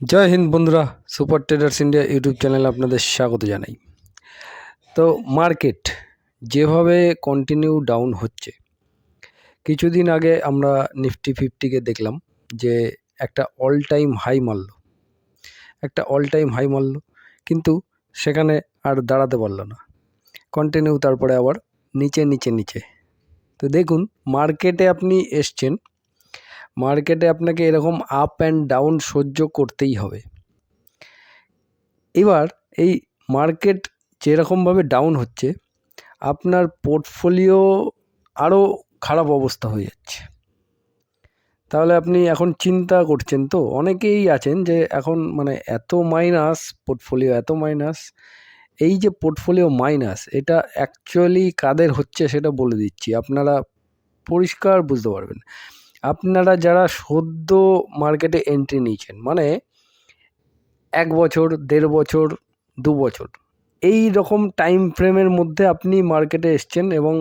জয় হিন্দ বন্ধুরা, super traders India YouTube চ্যানেলে আপনাদের স্বাগত জানাই। তো মার্কেট যেভাবে কন্টিনিউ ডাউন হচ্ছে, কিছুদিন আগে আমরা নিফটি ফিফটিকে দেখলাম যে একটা অল টাইম হাই মারল। একটা অল টাইম হাই মারল, কিন্তু সেখানে আর দাঁড়াতে পারল না। কন্টিনিউ তারপরে আবার নিচে নিচে নিচে। তো দেখুন মার্কেটে আপনি এসছেন মার্কেটে আপনাকে এরকম আপ অ্যান্ড ডাউন সহ্য করতেই হবে। এবার এই মার্কেট যেরকমভাবে ডাউন হচ্ছে, আপনার পোর্টফোলিও আরও খারাপ অবস্থা হয়ে যাচ্ছে। তাহলে আপনি এখন চিন্তা করছেন তো, অনেকেই আছেন যে এখন মানে এত মাইনাস পোর্টফোলিও এত মাইনাস এই যে পোর্টফোলিও মাইনাস এটা অ্যাকচুয়ালি কাদের হচ্ছে সেটা বলে দিচ্ছি। আপনারা পরিষ্কার বুঝতে পারবেন। আপনারা যারা সদ্য মার্কেটে এন্ট্রি নিয়েছেন মানে এক বছর, দেড় বছর, দু বছর, এই রকম টাইম ফ্রেমের মধ্যে আপনি মার্কেটে এসছেন এবং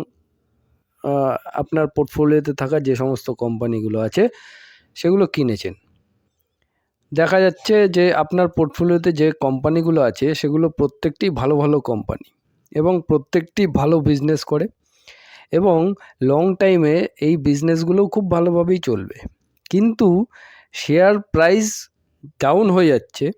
আপনার পোর্টফোলিওতে থাকা যে সমস্ত কোম্পানিগুলো আছে, সেগুলো কিনেছেন। দেখা যাচ্ছে যে আপনার পোর্টফোলিওতে যে কোম্পানিগুলো আছে, সেগুলো প্রত্যেকটি ভালো ভালো কোম্পানি এবং প্রত্যেকটি ভালো বিজনেস করে। এবং লং টাইমে এই বিজনেসগুলোও খুব ভালোভাবেই চলবে। কিন্তু শেয়ার প্রাইস ডাউন হয়ে যাচ্ছে।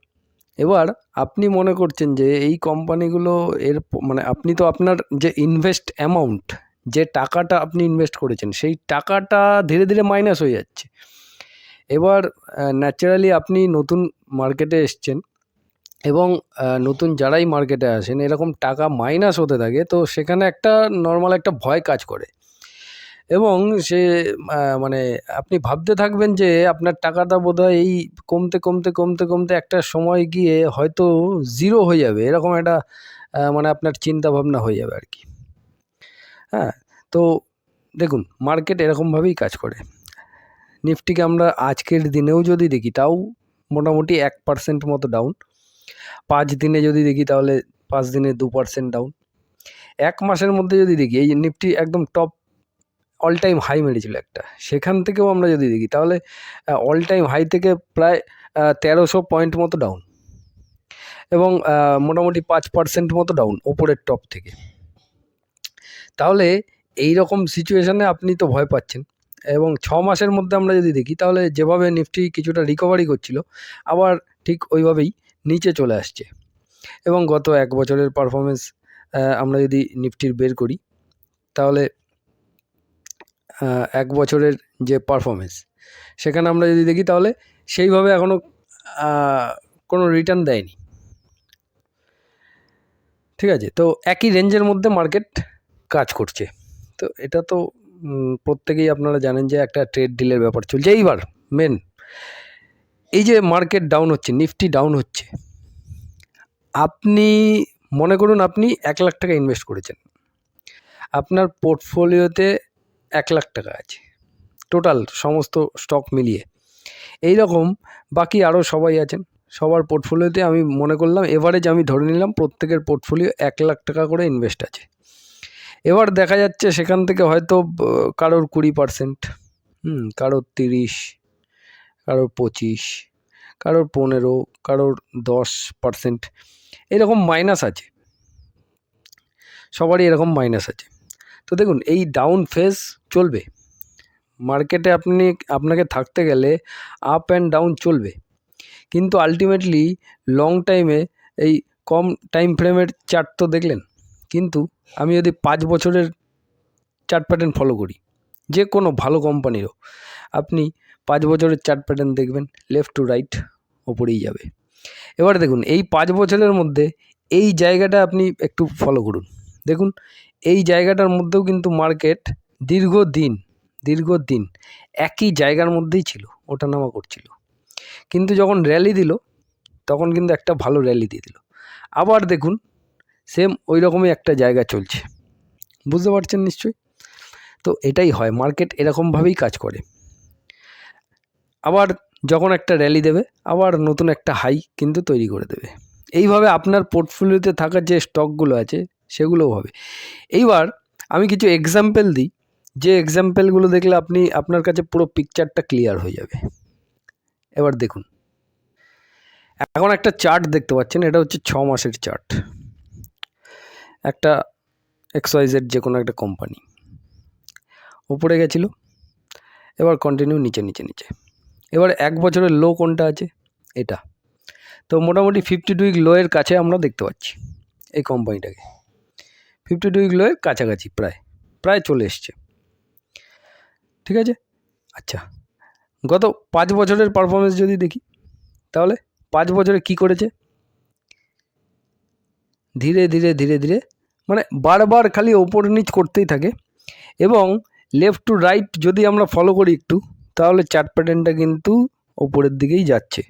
এবার আপনি মনে করছেন যে এই কোম্পানিগুলো এর মানে আপনি তো আপনার যে ইনভেস্ট অ্যামাউন্ট যে টাকাটা আপনি ইনভেস্ট করেছেন, সেই টাকাটা ধীরে ধীরে মাইনাস হয়ে যাচ্ছে। এবার ন্যাচারালি আপনি নতুন মার্কেটে এসছেন। এবং নতুন যারাই মার্কেটে আসেন, এরকম টাকা মাইনাস হতে থাকে, তো সেখানে একটা নর্মাল একটা ভয় কাজ করে। এবং সে মানে আপনি ভাবতে থাকবেন যে, আপনার টাকাটা বোধহয় এই কমতে কমতে কমতে কমতে একটা সময় গিয়ে হয়তো জিরো হয়ে যাবে, এরকম একটা মানে আপনার চিন্তা ভাবনা হয়ে যাবে আর কি হ্যাঁ তো দেখুন মার্কেট এরকমভাবেই কাজ করে। নিফটিকে আমরা আজকের দিনেও যদি দেখি, তাও মোটামুটি এক পার্সেন্ট মতো ডাউন পাঁচ দিনে যদি দেখি তাহলে পাঁচ দিনে দু পার্সেন্ট ডাউন এক মাসের মধ্যে যদি দেখি, এই নিফটি একদম টপ অল টাইম হাই মেরেছিল একটা। সেখান থেকেও আমরা যদি দেখি, তাহলে অল টাইম হাই থেকে প্রায় তেরোশো পয়েন্ট মতো ডাউন এবং মোটামুটি পাঁচ পার্সেন্ট মতো ডাউন ওপরের টপ থেকে। তাহলে এই রকম সিচুয়েশানে আপনি তো ভয় পাচ্ছেন। এবং ছ মাসের মধ্যে আমরা যদি দেখি, তাহলে যেভাবে নিফটি কিছুটা রিকভারি করছিল, আবার ঠিক ওইভাবেই নিচে চলে আসছে। এবং গত এক বছরের পারফরমেন্স আমরা যদি নিফটির বের করি, তাহলে এক বছরের যে পারফরমেন্স সেখানে আমরা যদি দেখি, তাহলে সেইভাবে এখনও কোনো রিটার্ন দেয়নি। ঠিক আছে? তো একই রেঞ্জের মধ্যে মার্কেট কাজ করছে। তো এটা তো প্রত্যেকেই আপনারা জানেন যে একটা ট্রেড ডিলের ব্যাপার চলছে। এইবার মেন এই যে মার্কেট ডাউন হচ্ছে নিফটি ডাউন হচ্ছে, আপনি মনে করুন আপনি এক লাখ টাকা ইনভেস্ট করেছেন। আপনার পোর্টফোলিওতে এক লাখ টাকা আছে টোটাল সমস্ত স্টক মিলিয়ে। এই রকম বাকি আরও সবাই আছেন, সবার পোর্টফোলিওতে আমি মনে করলাম এভারেজ আমি ধরে নিলাম প্রত্যেকের পোর্টফোলিও এক লাখ টাকা করে ইনভেস্ট আছে। এবার দেখা যাচ্ছে সেখান থেকে হয়তো কারোর কুড়ি পার্সেন্ট হুম, কারোর তিরিশ কারোর পঁচিশ, কারোর পনেরো, কারোর দশ পার্সেন্ট এরকম মাইনাস আছে। সবারই এরকম মাইনাস আছে। তো দেখুন, এই ডাউন ফেজ চলবে। মার্কেটে আপনি, আপনাকে থাকতে গেলে আপ অ্যান্ড ডাউন চলবে। কিন্তু আলটিমেটলি লং টাইমে এই কম টাইম ফ্রেমের চার্ট তো দেখলেন। কিন্তু আমি যদি পাঁচ বছরের চার্ট প্যাটার্ন ফলো করি, যে কোনো ভালো কোম্পানিরও আপনি পাঁচ বছরের চার্ট প্যাটার্ন দেখবেন লেফট টু রাইট ওপরেই যাবে। এবার দেখুন, এই পাঁচ বছরের মধ্যে এই জায়গাটা আপনি একটু ফলো করুন। দেখুন, এই জায়গাটার মধ্যেও কিন্তু মার্কেট দীর্ঘদিন দীর্ঘদিন একই জায়গার মধ্যেই ছিল, ওঠানামা করছিল। কিন্তু যখন র্যালি দিল, তখন কিন্তু একটা ভালো র্যালি দিয়ে দিল। আবার দেখুন সেম ওই রকমই একটা জায়গা চলছে। বুঝতে পারছেন নিশ্চয়ই? তো এটাই হয় মার্কেট এরকমভাবেই কাজ করে। আবার যখন একটা র্যালি দেবে, আবার নতুন একটা হাই কিন্তু তৈরি করে দেবে। এইভাবে আপনার পোর্টফোলিওতে থাকা যে স্টকগুলো আছে, সেগুলোও হবে। এইবার আমি কিছু এক্সাম্পল দিই। যে এক্সাম্পলগুলো দেখলে আপনি, আপনার কাছে পুরো পিকচারটা ক্লিয়ার হয়ে যাবে। এবার দেখুন। এখন একটা চার্ট দেখতে পাচ্ছেন, এটা হচ্ছে ছ মাসের চার্ট একটা এক্সওয়াইজেড যে কোনো একটা কোম্পানি উপরে গেছিল, এবার কন্টিনিউ নিচে নিচে নিচে। এবার এক বছরের লো কোনটা আছে? এটা। তো মোটামুটি ফিফটি টু উইক লোয়ের কাছে আমরা দেখতে পাচ্ছি এই কোম্পানিটাকে ফিফটি টু উইক লোয়ের কাছাকাছি প্রায় প্রায় চলে এসছে। ঠিক আছে? আচ্ছা গত পাঁচ বছরের পারফরমেন্স যদি দেখি, তাহলে পাঁচ বছরে কি করেছে? ধীরে ধীরে ধীরে ধীরে মানে বারবার খালি ওপর নিচ করতেই থাকে এবং লেফট টু রাইট যদি আমরা ফলো করি একটু তাহলে চার্ট প্যাটার্নটা কিন্তু ওপরের দিকেই যাচ্ছে।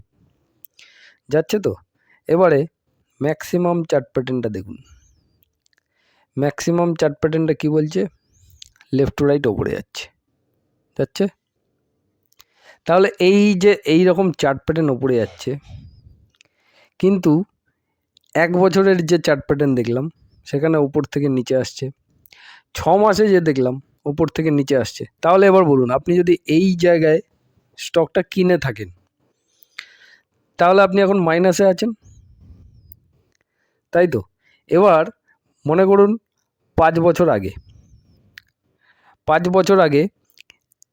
যাচ্ছে তো? এবারে ম্যাক্সিমাম চার্ট প্যাটার্নটা দেখুন। ম্যাক্সিমাম চার্ট প্যাটার্নটা কী বলছে? লেফট টু রাইট ওপরে যাচ্ছে। যাচ্ছে? তাহলে এই যে এই রকম চার্ট প্যাটার্ন ওপরে যাচ্ছে, কিন্তু এক বছরের যে চার্ট প্যাটার্ন দেখলাম, সেখানে উপর থেকে নিচে আসছে। ছ মাসে যে দেখলাম উপর থেকে নিচে আসছে। তাহলে এবার বলুন, আপনি যদি এই জায়গায় স্টকটা কিনে থাকেন, তাহলে আপনি এখন মাইনাসে আছেন। তাই তো? এবার মনে করুন, পাঁচ বছর আগে, পাঁচ বছর আগে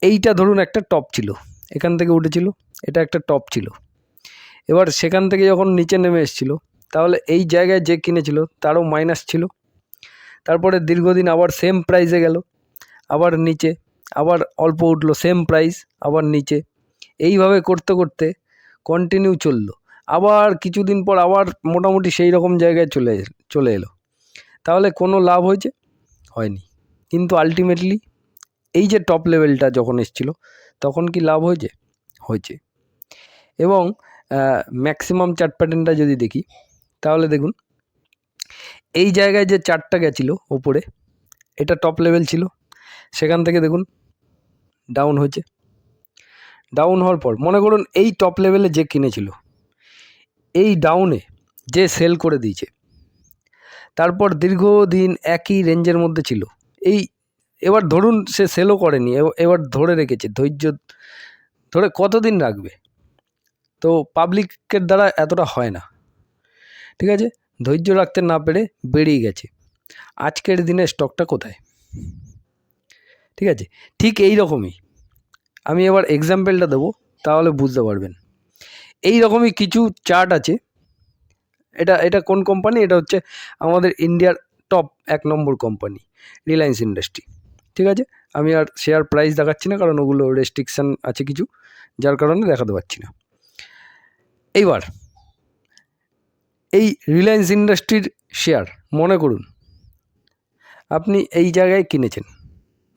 এইটা ধরুন একটা টপ ছিল, এখান থেকে উঠেছিল, এটা একটা টপ ছিল। এবার সেখান থেকে যখন নিচে নেমে এসেছিল, তাহলে এই জায়গায় যে কিনেছিল, তারও মাইনাস ছিল। তারপরে দীর্ঘদিন আবার সেম প্রাইসে গেল। আবার নিচে, আবার অল্প উঠল সেম প্রাইস আবার নিচে। এইভাবে করতে করতে কন্টিনিউ চলল। আবার কিছুদিন পর আবার মোটামুটি সেই রকম জায়গায় চলে চলে এলো। তাহলে কোনো লাভ হয়েছে? হয়নি। কিন্তু আলটিমেটলি এই যে টপ লেভেলটা যখন এসেছিল, তখন কি লাভ হয়েছে? হয়েছে। এবং ম্যাক্সিমাম চার্ট প্যাটার্নটা যদি দেখি, তাহলে দেখুন, এই জায়গায় যে চার্টটা গেছিল, ওপরে, এটা টপ লেভেল ছিল। সেখান থেকে দেখুন ডাউন হয়েছে। ডাউন হওয়ার পর, মনে করুন এই টপ লেভেলে যে কিনেছিল, এই ডাউনে যে সেল করে দিয়েছে, তারপর দীর্ঘদিন একই রেঞ্জের মধ্যে ছিল। এই, এবার ধরুন সে সেলও করেনি এবার ধরে রেখেছে, ধৈর্য, ধরে কতদিন রাখবে? তো পাবলিকের দ্বারা এতটা হয় না। ঠিক আছে? ধৈর্য রাখতে না পেরে বেরিয়ে গেছে। আজকের দিনে স্টকটা কোথায়? ঠিক আছে? ঠিক এই রকমই আমি এবার এক্সাম্পলটা দেবো, তাহলে বুঝতে পারবেন। এই রকমই কিছু চার্ট আছে। এটা এটা কোন কোম্পানি এটা হচ্ছে আমাদের ইন্ডিয়ার টপ এক নম্বর কোম্পানি রিলায়েন্স ইন্ডাস্ট্রি ঠিক আছে? আমি আর শেয়ার প্রাইস দেখাচ্ছি না, কারণ ওগুলো রেস্ট্রিকশান আছে কিছু, যার কারণে দেখাতে পারছি না। এইবার, এই রিলায়েন্স ইন্ডাস্ট্রির শেয়ার মনে করুন, আপনি এই জায়গায় কিনেছেন।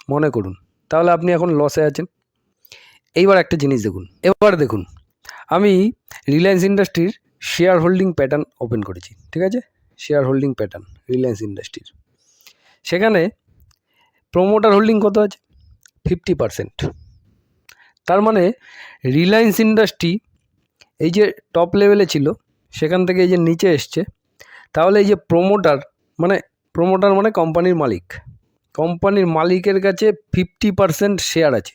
মনে করুন। তাহলে আপনি এখন লসে আছেন। এইবার একটা জিনিস দেখুন। এবার দেখুন, আমি রিলায়েন্স ইন্ডাস্ট্রির শেয়ার হোল্ডিং প্যাটার্ন ওপেন করেছি, ঠিক আছে? শেয়ার হোল্ডিং প্যাটার্ন রিলায়েন্স ইন্ডাস্ট্রির সেখানে প্রোমোটার হোল্ডিং কত আছে? ফিফটি পারসেন্ট তার মানে রিলায়েন্স ইন্ডাস্ট্রি এই যে টপ লেভেলে ছিল, সেখান থেকে এই যে নিচে এসছে, তাহলে এই যে প্রোমোটার মানে প্রোমোটার মানে কোম্পানির মালিক। কোম্পানির মালিকের কাছে ফিফটি পারসেন্ট শেয়ার আছে।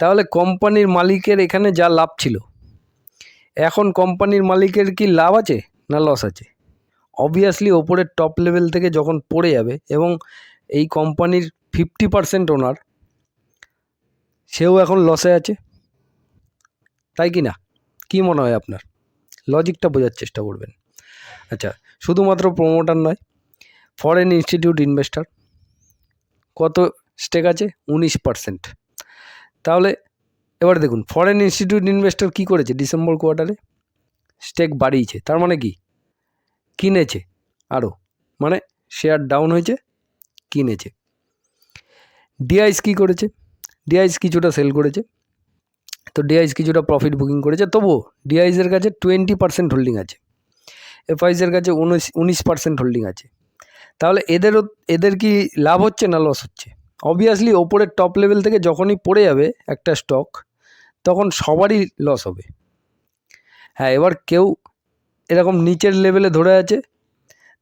তাহলে কোম্পানির মালিকের এখানে যা লাভ ছিল, এখন কোম্পানির মালিকের কি লাভ আছে না লস আছে? অবভিয়াসলি ওপরের টপ লেভেল থেকে যখন পড়ে যাবে এবং এই কোম্পানির ফিফটি পারসেন্ট ওনার সেও এখন লসে আছে। তাই কি না? কী মনে হয় আপনার? লজিকটা বোঝার চেষ্টা করবেন। আচ্ছা শুধুমাত্র প্রোমোটার নয় ফরেন ইনস্টিটিউট ইনভেস্টার কত স্টেক আছে? উনিশ পারসেন্ট তাহলে এবার দেখুন ফরেন ইনস্টিটিউট ইনভেস্টর কী করেছে ডিসেম্বর কোয়ার্টারে স্টেক বাড়িয়েছে। তার মানে কি? কিনেছে আরও মানে শেয়ার ডাউন হয়েছে, কিনেছে। ডিআইস কী করেছে? ডিআইস কিছুটা সেল করেছে। তো ডিআইস কিছুটা প্রফিট বুকিং করেছে। তবুও ডিআইসের কাছে টোয়েন্টি পার্সেন্ট হোল্ডিং আছে। এফআইসের কাছে উনিশ উনিশ পার্সেন্ট হোল্ডিং আছে। তাহলে এদেরও এদের কি লাভ হচ্ছে না লস হচ্ছে? অবভিয়াসলি ওপরের টপ লেভেল থেকে যখনই পড়ে যাবে একটা স্টক তখন সবারই লস হবে। হ্যাঁ এবার কেউ এরকম নিচের লেভেলে ধরে আছে,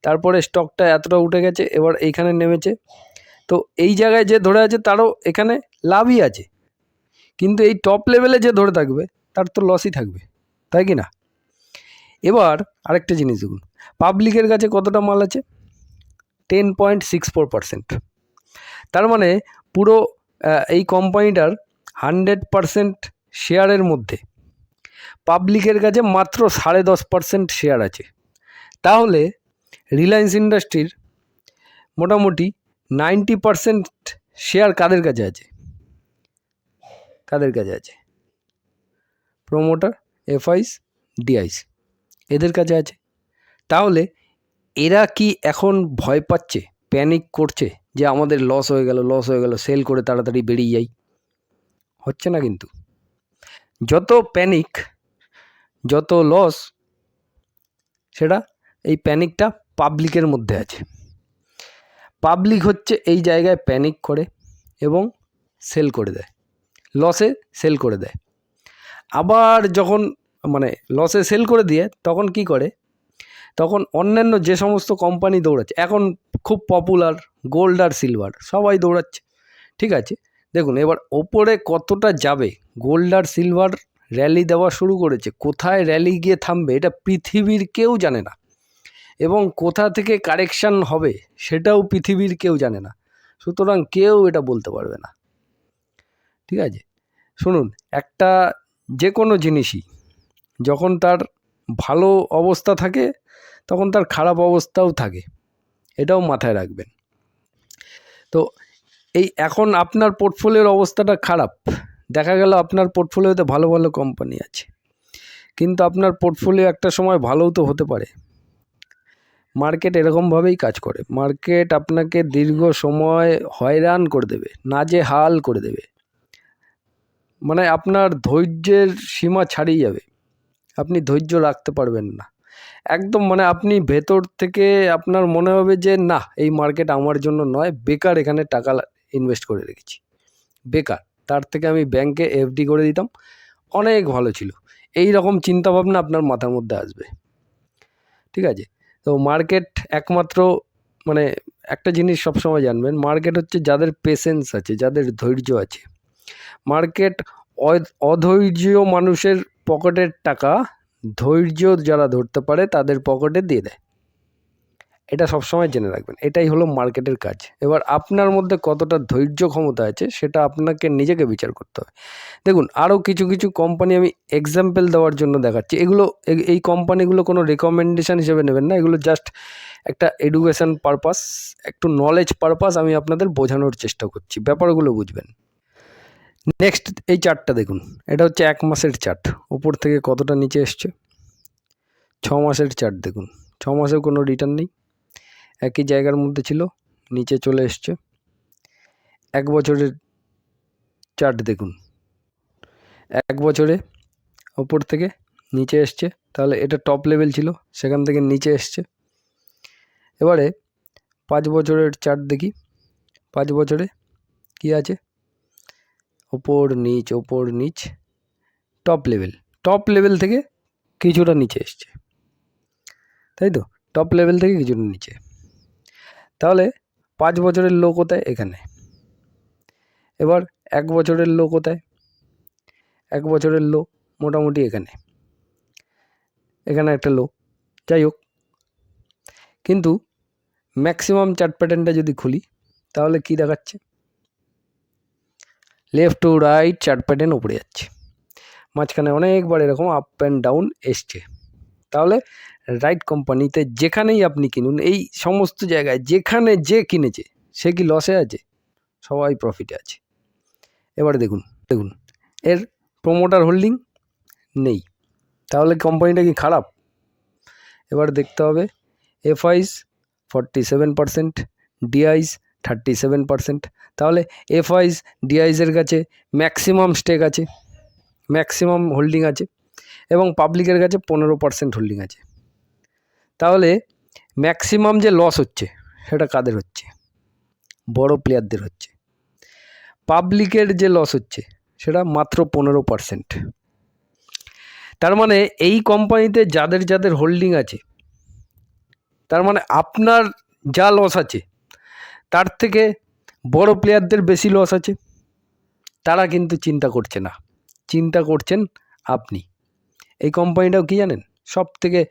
তারপরে স্টকটা এতটা উঠে গেছে, এবার এইখানে নেমেছে। তো এই জায়গায় যে ধরে আছে, তারও এখানে লাভই আছে। কিন্তু এই টপ লেভেলে যে ধরে থাকবে, তার তো লসই থাকবে, তাই কি না? এবার আরেকটা জিনিস দেখুন পাবলিকের কাছে কতটা মাল আছে? Ten point six four percent তার মানে পুরো এই কোম্পানিটার হান্ড্রেড পার্সেন্ট শেয়ারের মধ্যে পাবলিকের কাছে মাত্র সাড়ে দশ পার্সেন্ট শেয়ার আছে। তাহলে রিলায়েন্স ইন্ডাস্ট্রির মোটামুটি নাইনটি পার্সেন্ট শেয়ার কাদের কাছে আছে? কাদের কাছে আছে? প্রোমোটার এফআইস ডিআইস এদের কাছে আছে। তাহলে এরা কি এখন ভয় পাচ্ছে প্যানিক করছে যে আমাদের লস হয়ে গেল লস হয়ে গেল সেল করে তাড়াতাড়ি বেরিয়ে যাই? হচ্ছে না কিন্তু। যত প্যানিক যত লস সেটা এই প্যানিকটা পাবলিকের মধ্যে আছে। পাবলিক হচ্ছে এই জায়গায় প্যানিক করে এবং সেল করে দেয়। লসে সেল করে দেয়। আবার যখন মানে লসে সেল করে দিয়ে তখন কি করে? তখন অন্যান্য যে সমস্ত কোম্পানি দৌড়াচ্ছে, এখন খুব পপুলার গোল্ড আর সিলভার সবাই দৌড়াচ্ছে, ঠিক আছে? দেখুন, এবার ওপরে কতটা যাবে? গোল্ড আর সিলভার র্যালি দেওয়া শুরু করেছে, কোথায় র্যালি গিয়ে থামবে এটা পৃথিবীর কেউ জানে না, এবং কোথা থেকে কারেকশান হবে সেটাও পৃথিবীর কেউ জানে না, সুতরাং কেউ এটা বলতে পারবে না, ঠিক আছে? শুনুন, একটা যে কোনো জিনিসই, যখন তার ভালো অবস্থা থাকে তখন তার খারাপ অবস্থাও থাকে। এটাও মাথায় রাখবেন। তো এই এখন আপনার পোর্টফোলিওর অবস্থাটা খারাপ। দেখা গেল আপনার পোর্টফোলিওতে ভালো ভালো কোম্পানি আছে। কিন্তু আপনার পোর্টফোলিও একটা সময় ভালোও তো হতে পারে। মার্কেট এরকমভাবেই কাজ করে। মার্কেট আপনাকে দীর্ঘ সময় হয়রান করে দেবে নাজে হাল করে দেবে। মানে আপনার ধৈর্যের সীমা ছাড়িয়ে যাবে। আপনি ধৈর্য রাখতে পারবেন না। একদম মানে আপনি ভেতর থেকে আপনার মনে হবে যে, না, এই মার্কেট আমার জন্য নয়, বেকার এখানে টাকা ইনভেস্ট করে রেখেছি। বেকার, তার থেকে আমি ব্যাংকে এফডি করে দিতাম, অনেক ভালো ছিল। এই রকম চিন্তাভাবনা আপনার মাথার মধ্যে আসবে। ঠিক আছে? তো মার্কেট একমাত্র মানে একটা জিনিস সবসময় জানবেন মার্কেট হচ্ছে যাদের পেশেন্স আছে, যাদের ধৈর্য আছে। মার্কেট অধৈর্য মানুষের পকেটের টাকা ধৈর্য যারা ধরতে পারে, তাদের পকেটে দিয়ে দেয়। এটা সবসময় জেনে রাখবেন, এটাই হলো মার্কেটের কাজ। এবার আপনার মধ্যে কতটা ধৈর্য ক্ষমতা আছে, সেটা আপনাকে নিজেকে বিচার করতে হবে। দেখুন, আরও কিছু কিছু কোম্পানি আমি এক্সাম্পল দেওয়ার জন্য দেখাচ্ছি। এগুলো, এই কোম্পানিগুলো কোনো রেকমেন্ডেশন হিসেবে নেবেন না, এগুলো জাস্ট একটা এডুকেশান পারপাস একটু নলেজ পারপাস আমি আপনাদের বোঝানোর চেষ্টা করছি। ব্যাপারগুলো বুঝবেন। নেক্সট এই চার্টটা দেখুন। এটা হচ্ছে এক মাসের চার্ট উপর থেকে কতটা নিচে এসছে? ছ মাসের চার্ট দেখুন। ছ মাসেও কোনো রিটার্ন নেই। একই জায়গার মধ্যে ছিল, নিচে চলে এসছে। এক বছরের চার্ট দেখুন। এক বছরে ওপর থেকে নিচে এসছে, তাহলে এটা টপ লেভেল ছিল, সেখান থেকে নিচে এসছে। এবারে পাঁচ বছরের চার্ট দেখি। পাঁচ বছরে কি আছে? ওপর নিচ ওপর নিচ টপ লেভেল টপ লেভেল থেকে কিছুটা নিচে এসছে। তাই তো? টপ লেভেল থেকে কিছুটা নিচে। তাহলে পাঁচ বছরের লো কোথায়? এখানে। এবার এক বছরের লো কোথায়? এক বছরের লো মোটামুটি এখানে। এখানে একটা লো যাই হোক। কিন্তু ম্যাক্সিমাম চার্ট প্যাটার্নটা যদি খুলি, তাহলে কি দেখাচ্ছে? Left to right chart pattern উপরে যাচ্ছে। মাঝখানে অনেকবার এরকম আপ অ্যান্ড ডাউন এসছে। তাহলে রাইট কোম্পানিতে যেখানেই আপনি কিনুন, এই সমস্ত জায়গায় যেখানে যে কিনেছে, সে কি লসে আছে? সবাই প্রফিটে আছে। এবারে দেখুন দেখুন, এর প্রোমোটার হোল্ডিং নেই। তাহলে কোম্পানিটা কি খারাপ? এবার দেখতে হবে FIIs forty seven percent DIIs thirty seven percent তাহলে এফআইস ডিআইসের কাছে ম্যাক্সিমাম স্টেক আছে ম্যাক্সিমাম হোল্ডিং আছে এবং পাবলিকের কাছে পনেরো পার্সেন্ট হোল্ডিং আছে। তাহলে ম্যাক্সিমাম যে লস হচ্ছে, সেটা কাদের হচ্ছে? বড় প্লেয়ারদের হচ্ছে। পাবলিকের যে লস হচ্ছে, সেটা মাত্র পনেরো পার্সেন্ট তার মানে এই কোম্পানিতে যাদের যাদের হোল্ডিং আছে, তার মানে আপনার যা লস আছে তার থেকে বড় প্লেয়ারদের বেশি লস আছে। তারা কিন্তু চিন্তা করছে না। চিন্তা করছেন আপনি। এই কোম্পানিটাও কি জানেন? সব থেকে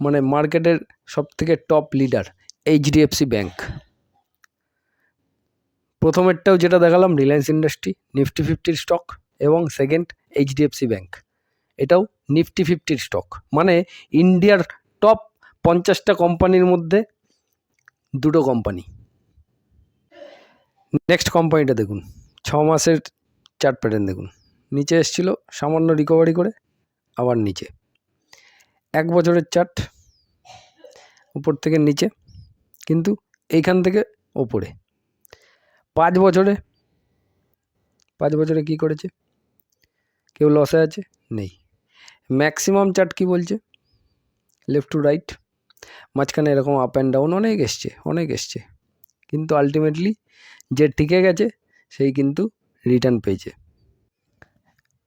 মানে মার্কেটের সব থেকে টপ লিডার এইচডিএফসি ব্যাংক প্রথমেরটাও যেটা দেখালাম রিলায়েন্স ইন্ডাস্ট্রি নিফটি ফিফটির স্টক এবং সেকেন্ড এইচডিএফসি ব্যাংক এটাও নিফটি ফিফটির স্টক মানে ইন্ডিয়ার টপ পঞ্চাশটা কোম্পানির মধ্যে দুটো কোম্পানি নেক্সট কোম্পানিটা দেখুন, ছ মাসের চার্ট প্যাটার্ন দেখুন। নিচে এসছিল সামান্য রিকভারি করে, আবার নিচে। এক বছরের চার্ট উপর থেকে নিচে, কিন্তু এইখান থেকে ওপরে। পাঁচ বছরে পাঁচ বছরে কি করেছে? কেউ লসে আছে? নেই। ম্যাক্সিমাম চার্ট কি বলছে? লেফট টু রাইট মাঝখানে এরকম আপ অ্যান্ড ডাউন অনেক এসছে অনেক এসছে। কিন্তু আলটিমেটলি যে টিকে গেছে, সেই কিন্তু রিটার্ন পেয়েছে।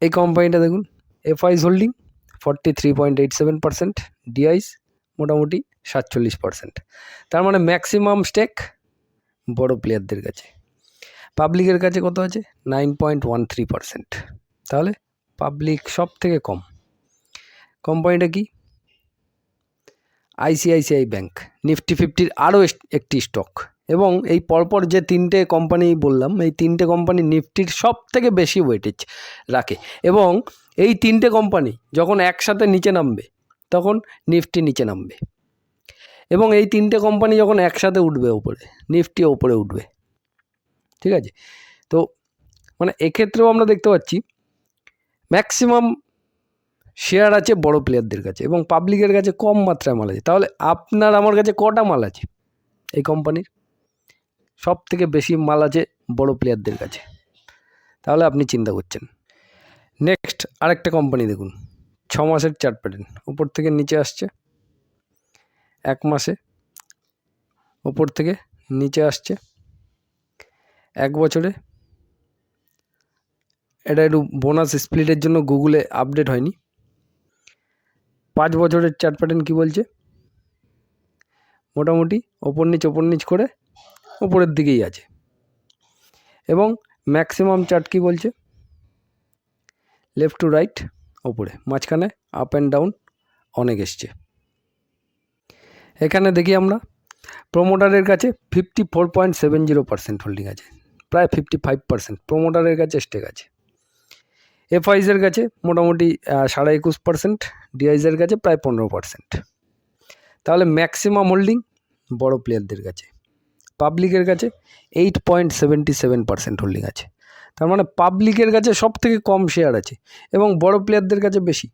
এই কোম্পানিটা দেখুন FIs holding forty three point eight seven percent DIs মোটামুটি সাতচল্লিশ পার্সেন্ট তার মানে ম্যাক্সিমাম স্টেক বড় প্লেয়ারদের কাছে। পাবলিকের কাছে কত আছে? Nine point one three percent তাহলে পাবলিক সব থেকে কম কোম্পানিটা কি? আইসিআইসিআই ব্যাংক, নিফটি ফিফটির আরও একটি স্টক। এবং এই পরপর যে তিনটে কোম্পানি বললাম, এই তিনটে কোম্পানি নিফটির সব থেকে বেশি ওয়েটেজ রাখে। এবং এই তিনটে কোম্পানি যখন একসাথে নিচে নামবে, তখন নিফটি নিচে নামবে। এবং এই তিনটে কোম্পানি যখন একসাথে উঠবে ওপরে, নিফটি ওপরে উঠবে। ঠিক আছে? তো মানে এক্ষেত্রেও আমরা দেখতে পাচ্ছি, ম্যাক্সিমাম শেয়ার আছে বড় প্লেয়ারদের কাছে এবং পাবলিকের কাছে কম মাত্রায় মাল আছে। তাহলে আপনার আমার কাছে কটা মাল আছে এই কোম্পানির সব থেকে বেশি মাল আছে বড় প্লেয়ারদের কাছে। তাহলে আপনি চিন্তা করছেন। নেক্সট আরেকটা কোম্পানি দেখুন। ছ মাসের চার্ট প্যাটার্ন উপর থেকে নিচে আসছে। এক মাসে। ওপর থেকে নিচে আসছে। এক বছরে। এটা একটু বোনাস স্প্লিটের জন্য গুগলে আপডেট হয়নি। পাঁচ বছরের চার্ট প্যাটার্ন কী বলছে? মোটামুটি ওপর নিচ ওপর নিচ করে ওপরের দিকেই আছে। এবং ম্যাক্সিমাম চার্ট কী বলছে? লেফট টু রাইট ওপরে, মাঝখানে আপ অ্যান্ড ডাউন অনেক এসছে। এখানে দেখি আমরা প্রোমোটারের কাছে fifty four point seven zero percent holding আছে, প্রায় ফিফটি ফাইভ পার্সেন্ট প্রোমোটারের কাছে স্টেক আছে। এফআইসের কাছে মোটামুটি সাড়ে একুশ পার্সেন্ট ডিআইসের কাছে প্রায় পনেরো পার্সেন্ট তাহলে ম্যাক্সিমাম হোল্ডিং বড় প্লেয়ারদের কাছে। পাবলিকের কাছে eight point seventy seven percent holding আছে। তার মানে পাবলিকের কাছে সব থেকে কম শেয়ার আছে এবং বড় প্লেয়ারদের কাছে বেশি।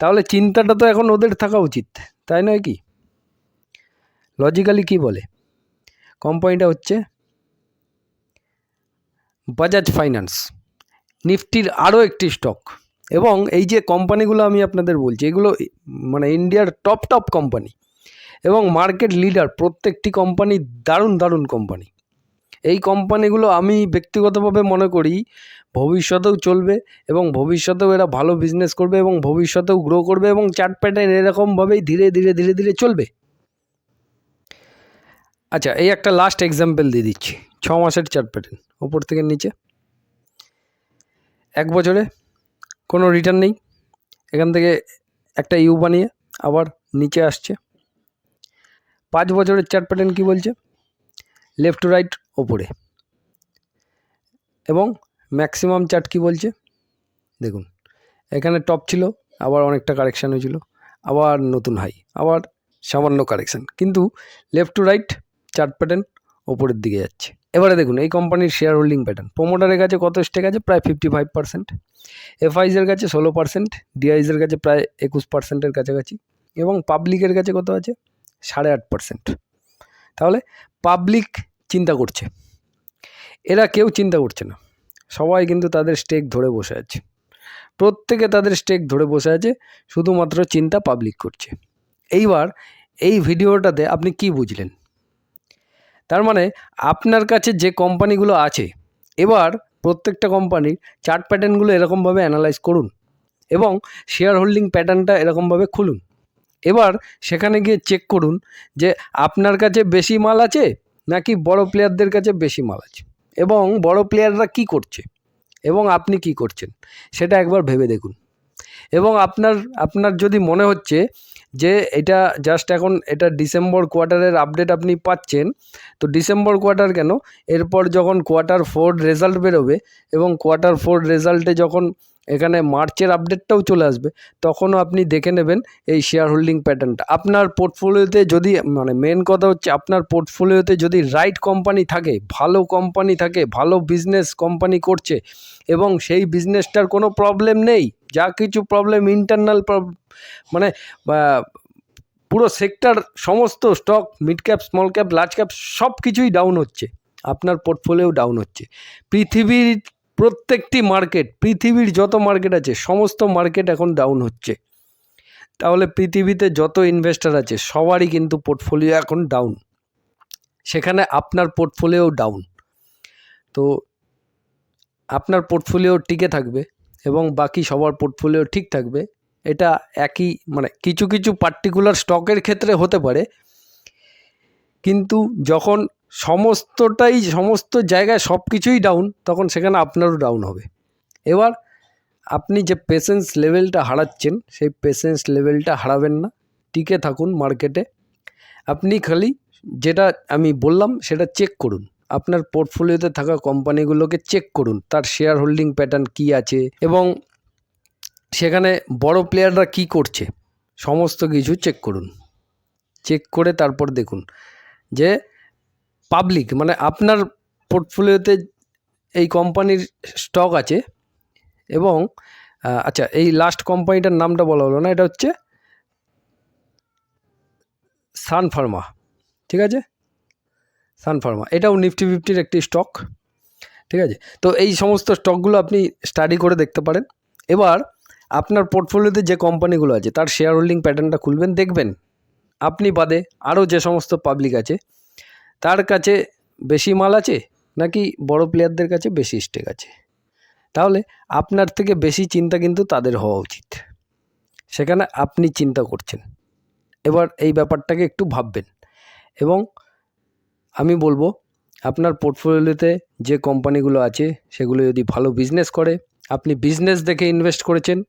তাহলে চিন্তাটা তো এখন ওদের থাকা উচিত, তাই নয় কি? লজিক্যালি কি বলে? কোম্পানিটা হচ্ছে বাজাজ ফাইন্যান্স নিফটির আরও একটি স্টক এবং এই যে কোম্পানিগুলো আমি আপনাদের বলছি, এগুলো মানে ইন্ডিয়ার টপ টপ কোম্পানি এবং মার্কেট লিডার প্রত্যেকটি কোম্পানি দারুণ দারুণ কোম্পানি এই কোম্পানিগুলো আমি ব্যক্তিগতভাবে মনে করি, ভবিষ্যতেও চলবে এবং ভবিষ্যতেও এরা ভালো বিজনেস করবে এবং ভবিষ্যতেও গ্রো করবে এবং চার্ট প্যাটার্ন এরকমভাবেই ধীরে ধীরে ধীরে ধীরে চলবে। আচ্ছা এই একটা লাস্ট এক্সাম্পল দিয়ে দিচ্ছি, ছ মাসের চার্ট প্যাটার্ন ওপর থেকে নিচে। এক বছরে কোনো রিটার্ন নেই। এখান থেকে একটা ইউ বানিয়ে আবার নিচে আসছে। পাঁচ বছরের চার্ট প্যাটার্ন কী বলছে? লেফট টু রাইট ওপরে। এবং ম্যাক্সিমাম চার্ট কী বলছে? দেখুন, এখানে টপ ছিল, আবার অনেকটা কারেকশান হয়েছিল, আবার নতুন হাই আবার সামান্য কারেকশান কিন্তু left to right chart pattern ওপরের দিকে যাচ্ছে। এবারে দেখুন, এই কোম্পানির শেয়ার হোল্ডিং প্যাটার্ন প্রোমোটারের কাছে কত স্টেক আছে? প্রায় ফিফটি ফাইভ পার্সেন্ট এফআইসের কাছে ষোলো পার্সেন্ট ডিআইসের কাছে প্রায় একুশ পার্সেন্টের কাছাকাছি। এবং পাবলিকের কাছে কত আছে? সাড়ে আট পার্সেন্ট তাহলে পাবলিক চিন্তা করছে। এরা কেউ চিন্তা করছে না। সবাই কিন্তু তাদের স্টেক ধরে বসে আছে। প্রত্যেকে তাদের স্টেক ধরে বসে আছে, শুধুমাত্র চিন্তা পাবলিক করছে। এইবার এই ভিডিওটাতে আপনি কি বুঝলেন? তার মানে আপনার কাছে যে কোম্পানিগুলো আছে, এবার প্রত্যেকটা কোম্পানির চার্ট প্যাটার্নগুলো এরকমভাবে অ্যানালাইজ করুন এবং শেয়ার হোল্ডিং প্যাটার্নটা এরকমভাবে খুলুন। এবার সেখানে গিয়ে চেক করুন যে আপনার কাছে বেশি মাল আছে নাকি বড় প্লেয়ারদের কাছে বেশি মাল আছে এবং বড় প্লেয়াররা কি করছে এবং আপনি কি করছেন, সেটা একবার ভেবে দেখুন। এবং আপনার আপনার যদি মনে হচ্ছে যে এটা জাস্ট এখন এটা ডিসেম্বর কোয়ার্টারের আপডেট আপনি পাচ্ছেন, তো ডিসেম্বর কোয়ার্টার কেন? এরপর যখন কোয়ার্টার ফোর রেজাল্ট বেরোবে এবং কোয়ার্টার ফোর রেজাল্টে যখন এখানে মার্চের আপডেটটাও চলে আসবে। তখনও আপনি দেখে নেবেন এই শেয়ার হোল্ডিং প্যাটার্নটা আপনার পোর্টফোলিওতে যদি মানে মেন কথা হচ্ছে আপনার পোর্টফোলিওতে যদি রাইট কোম্পানি থাকে, ভালো কোম্পানি থাকে, ভালো বিজনেস কোম্পানি করছে, এবং সেই বিজনেসটার কোনো প্রবলেম নেই, যা কিছু প্রবলেম ইন্টারনাল মানে পুরো সেক্টর সমস্ত stock mid cap small cap large cap সব কিছুই ডাউন হচ্ছে। আপনার পোর্টফোলিও ডাউন হচ্ছে। পৃথিবীর প্রত্যেকটি মার্কেট, পৃথিবীর যত মার্কেট আছে, সমস্ত মার্কেট এখন ডাউন হচ্ছে। তাহলে পৃথিবীতে যত ইনভেস্টার আছে, সবারই কিন্তু পোর্টফোলিও এখন ডাউন সেখানে আপনার পোর্টফোলিও ডাউন তো আপনার পোর্টফোলিও টিকে থাকবে এবং বাকি সবার পোর্টফোলিও ঠিক থাকবে। এটা একই মানে কিছু কিছু পার্টিকুলার স্টকের ক্ষেত্রে হতে পারে। কিন্তু যখন সমস্তটাই, সমস্ত জায়গায় সব কিছুই ডাউন তখন সেখানে আপনারও ডাউন হবে। এবার আপনি যে পেশেন্স লেভেলটা হারাচ্ছেন, সেই পেশেন্স লেভেলটা হারাবেন না। টিকে থাকুন মার্কেটে আপনি খালি যেটা আমি বললাম, সেটা চেক করুন। আপনার পোর্টফোলিওতে থাকা কোম্পানিগুলোকে চেক করুন, তার শেয়ার হোল্ডিং প্যাটার্ন কী আছে এবং সেখানে বড় প্লেয়াররা কী করছে, সমস্ত কিছু চেক করুন। চেক করে তারপর দেখুন যে পাবলিক মানে আপনার পোর্টফোলিওতে এই কোম্পানির স্টক আছে এবং আচ্ছা এই লাস্ট কোম্পানিটার নামটা বলা হলো না, এটা হচ্ছে সান ফার্মা ঠিক আছে? সান ফার্মা এটাও নিফটি ফিফটির একটি স্টক ঠিক আছে? তো এই সমস্ত স্টকগুলো আপনি স্টাডি করে দেখতে পারেন। এবার, আপনার পোর্টফোলিওতে যে কোম্পানিগুলো আছে, তার শেয়ার হোল্ডিং প্যাটার্নটা খুলবেন, দেখবেন। আপনি বাদে আরও যে সমস্ত পাবলিক আছে তার কাছে বেশি মাল আছে নাকি বড় প্লেয়ারদের কাছে বেশি স্টেক আছে? তাহলে আপনার থেকে বেশি চিন্তা কিন্তু তাদের হওয়া উচিত। সেখানে আপনি চিন্তা করছেন। এবার এই ব্যাপারটাকে একটু ভাববেন এবং আমি বলব, আপনার পোর্টফোলিওতে যে কোম্পানিগুলো আছে, সেগুলো যদি ভালো বিজনেস করে, আপনি বিজনেস দেখে ইনভেস্ট করেছেন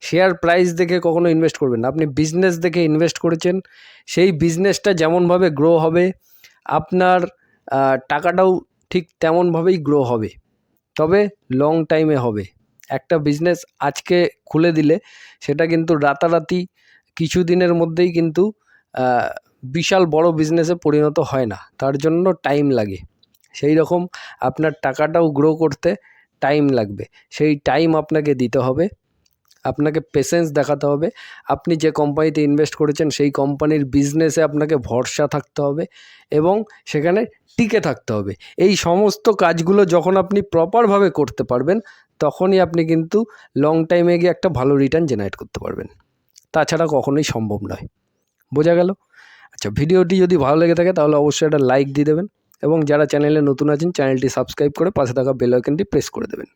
শেয়ার প্রাইস দেখে কখনো ইনভেস্ট করবেন না। আপনি বিজনেস দেখে ইনভেস্ট করেছেন, সেই বিজনেসটা যেমনভাবে গ্রো হবে আপনার টাকাটাও ঠিক তেমনভাবেই গ্রো হবে। তবে লং টাইমে হবে। একটা বিজনেস আজকে খুলে দিলে সেটা কিন্তু রাতারাতি কিছু দিনের মধ্যেই কিন্তু বিশাল বড় বিজনেসে পরিণত হয় না। তার জন্য টাইম লাগে। সেই রকম আপনার টাকাটাও গ্রো করতে টাইম লাগবে। সেই টাইম আপনাকে দিতে হবে। আপনাকে পেশেন্স দেখাতে হবে। আপনি যে কোম্পানিতে ইনভেস্ট করেছেন, সেই কোম্পানির বিজনেসে আপনাকে ভরসা থাকতে হবে এবং সেখানে টিকে থাকতে হবে। এই সমস্ত কাজগুলো যখন আপনি প্রপারভাবে করতে পারবেন, তখনই আপনি কিন্তু লং টাইমে গিয়ে একটা ভালো রিটার্ন জেনারেট করতে পারবেন। তাছাড়া কখনোই সম্ভব নয়। বোঝা গেল? আচ্ছা ভিডিওটি যদি ভালো লেগে থাকে, তাহলে অবশ্যই একটা লাইক দিয়ে দেবেন এবং যারা চ্যানেলে নতুন আছেন চ্যানেলটি সাবস্ক্রাইব করে পাশে থাকা বেল আইকনটি প্রেস করে দেবেন।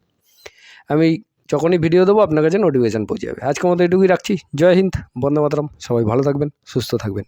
আমি যখনই ভিডিও দেবো, আপনার কাছে নোটিফিকেশান পৌঁছে যাবে। আজকে মতো এটুকুই রাখছি। জয় হিন্দ, বন্দে মাতরম। সবাই ভালো থাকবেন, সুস্থ থাকবেন।